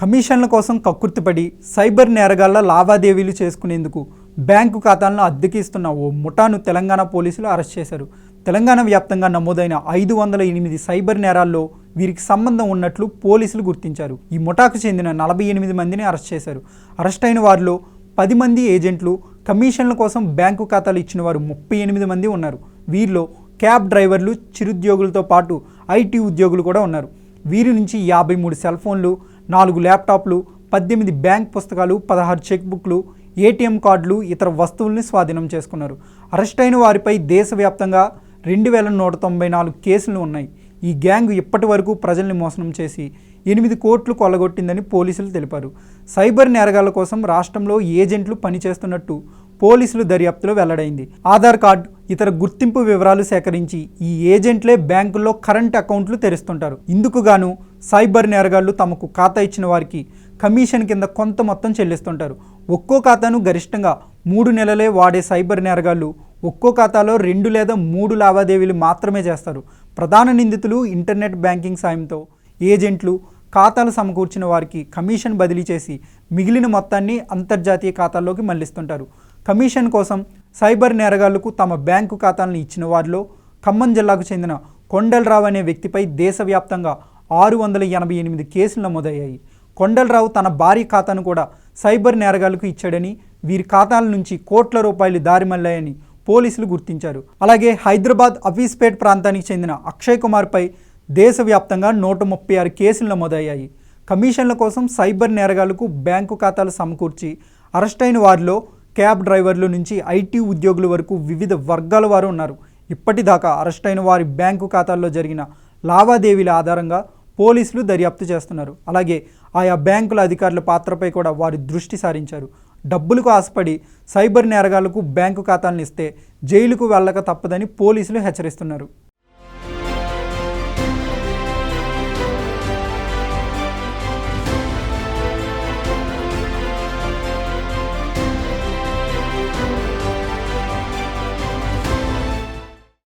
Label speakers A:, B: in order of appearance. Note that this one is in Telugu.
A: కమిషన్ల కోసం కక్కుర్తిపడి సైబర్ నేరగాళ్ళ లావాదేవీలు చేసుకునేందుకు బ్యాంకు ఖాతాలను అద్దెకిస్తున్న ఓ ముఠాను తెలంగాణ పోలీసులు అరెస్ట్ చేశారు. తెలంగాణ వ్యాప్తంగా నమోదైన ఐదు వందల ఎనిమిది సైబర్ నేరాల్లో వీరికి సంబంధం ఉన్నట్లు పోలీసులు గుర్తించారు. ఈ ముఠాకు చెందిన నలభై ఎనిమిది మందిని అరెస్ట్ చేశారు. అరెస్ట్ అయిన వారిలో పది మంది ఏజెంట్లు కమిషన్ల కోసం బ్యాంకు ఖాతాలు ఇచ్చిన వారు ముప్పై ఎనిమిది మంది ఉన్నారు. వీరిలో క్యాబ్ డ్రైవర్లు చిరుద్యోగులతో పాటు ఐటీ ఉద్యోగులు కూడా ఉన్నారు. వీరి నుంచి యాభై మూడు సెల్ ఫోన్లు నాలుగు ల్యాప్టాప్లు పద్దెనిమిది బ్యాంక్ పుస్తకాలు పదహారు చెక్ బుక్లు ఏటీఎం కార్డులు ఇతర వస్తువుల్ని స్వాధీనం చేసుకున్నారు. అరెస్ట్ అయిన వారిపై దేశవ్యాప్తంగా రెండు వేల నూట తొంభై నాలుగు కేసులు ఉన్నాయి. ఈ గ్యాంగ్ ఇప్పటి వరకు ప్రజల్ని మోసం చేసి ఎనిమిది కోట్లు కొల్లగొట్టిందని పోలీసులు తెలిపారు. సైబర్ నేరగాళ్ళ కోసం రాష్ట్రంలో ఏజెంట్లు పనిచేస్తున్నట్టు పోలీసులు దర్యాప్తులో వెల్లడైంది. ఆధార్ కార్డు ఇతర గుర్తింపు వివరాలు సేకరించి ఈ ఏజెంట్లే బ్యాంకుల్లో కరెంట్ అకౌంట్లు తెరుస్తుంటారు. ఇందుకు గాను సైబర్ నేరగాళ్ళు తమకు ఖాతా ఇచ్చిన వారికి కమిషన్ కింద కొంత మొత్తం చెల్లిస్తుంటారు. ఒక్కో ఖాతాను గరిష్టంగా మూడు నెలలే వాడే సైబర్ నేరగాళ్ళు ఒక్కో ఖాతాలో రెండు లేదా మూడు లావాదేవీలు మాత్రమే చేస్తారు. ప్రధాన నిందితులు ఇంటర్నెట్ బ్యాంకింగ్ సాయంతో. ఏజెంట్లు ఖాతాలు సమకూర్చిన వారికి కమిషన్ బదిలీ చేసి మిగిలిన మొత్తాన్ని అంతర్జాతీయ ఖాతాల్లోకి మళ్ళిస్తుంటారు. కమిషన్ కోసం సైబర్ నేరగాళ్ళకు తమ బ్యాంకు ఖాతాలను ఇచ్చిన వారిలో ఖమ్మం జిల్లాకు చెందిన కొండలరావు అనే వ్యక్తిపై దేశవ్యాప్తంగా ఆరు వందల ఎనభై ఎనిమిది కేసులు నమోదయ్యాయి. కొండలరావు తన భార్య ఖాతాను కూడా సైబర్ నేరగాళ్ళకు ఇచ్చాడని వీరి ఖాతాల నుంచి కోట్ల రూపాయలు దారిమల్లాయని పోలీసులు గుర్తించారు. అలాగే హైదరాబాద్ అఫీస్పేట్ ప్రాంతానికి చెందిన అక్షయ్ కుమార్పై దేశవ్యాప్తంగా నూట ముప్పై ఆరు కేసులు నమోదయ్యాయి. కమిషన్ల కోసం సైబర్ నేరగాళ్ళకు బ్యాంకు ఖాతాలు సమకూర్చి అరెస్ట్ అయిన వారిలో క్యాబ్ డ్రైవర్ల నుంచి ఐటీ ఉద్యోగుల వరకు వివిధ వర్గాల వారు ఉన్నారు. ఇప్పటిదాకా అరెస్ట్ అయిన వారి బ్యాంకు ఖాతాల్లో జరిగిన లావాదేవీల ఆధారంగా పోలీసులు దర్యాప్తు చేస్తున్నారు. అలాగే ఆయా బ్యాంకుల అధికారుల పాత్రపై కూడా వారి దృష్టి సారించారు. డబ్బులకు ఆశపడి సైబర్ నేరగాళ్ళకు బ్యాంకు ఖాతాలను ఇస్తే జైలుకు వెళ్ళక తప్పదని పోలీసులు హెచ్చరిస్తున్నారు.